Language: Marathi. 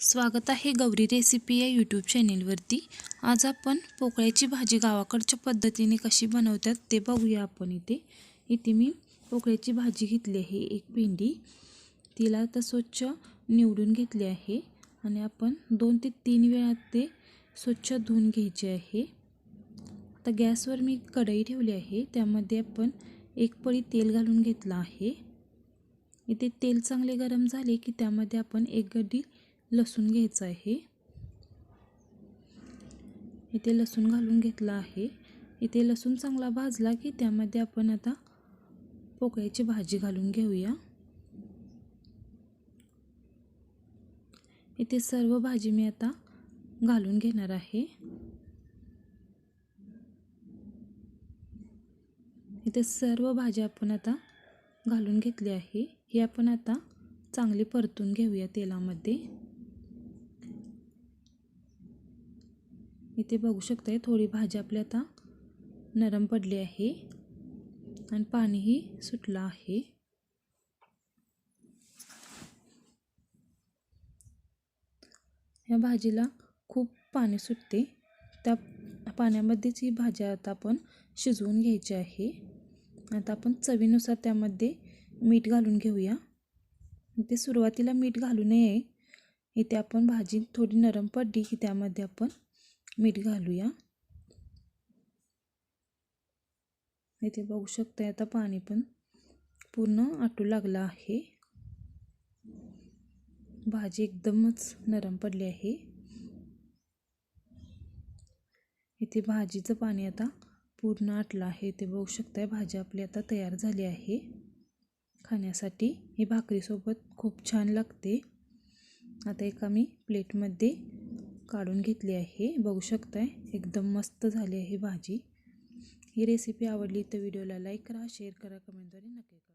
स्वागत आहे गौरी रेसिपी या यूट्यूब चॅनेलवरती आज आपण पोकळ्याची भाजी गावाकडच्या पद्धतीने कशी बनवतात ते बघूया आपण इथे. इथे मी पोकळ्याची भाजी घेतली आहे एक भेंडी. तिला आता स्वच्छ निवडून घेतली आहे. आणि आपण दोन ते तीन वेळा ते स्वच्छ धुवून घ्यायचे आहे. आता गॅसवर मी कढई ठेवली आहे त्यामध्ये आपण एक पळी तेल घालून घेतलं आहे. इथे तेल चांगले गरम झाले की त्यामध्ये आपण एक गड्डी लसूण घ्यायचं आहे. इथे लसूण घालून घेतला आहे. इथे लसूण चांगला भाजला की त्यामध्ये आपण आता पोकळ्याची भाजी घालून घेऊया. इथे सर्व भाजी मी आता घालून घेणार आहे. इथे सर्व भाज्या आपण आता घालून घेतली आहे. ही आपण आता चांगली परतून घेऊया तेलामध्ये. इथे बघू शकताय थोडी भाजी आपली आता नरम पडली आहे. आणि पाणीही सुटलं आहे. या भाजीला खूप पाणी सुटते. त्या पाण्यामध्येच ही भाजी आता आपण शिजवून घ्यायची आहे. आता आपण चवीनुसार त्यामध्ये मीठ घालून घेऊया. इथे सुरुवातीला मीठ घालू नये. इथे आपण भाजी थोडी नरम पडली की त्यामध्ये आपण मीठ घालूया. इथे बघू शकता आता पाणी पण पूर्ण आटू लागलं आहे. भाजी एकदमच नरम पडली आहे. इथे भाजीचं पाणी आता पूर्ण आटलं आहे. इथे बघू शकताय भाजी आपली आता तयार झाली आहे. खाण्यासाठी ही भाकरीसोबत खूप छान लागते. आता एका मी प्लेटमध्ये काढून घेतली आहे. बघू शकताय एकदम मस्त झाली आहे भाजी. ही रेसिपी आवडली तर व्हिडिओला लाईक करा शेअर करा कमेंटद्वारे नक्की करा.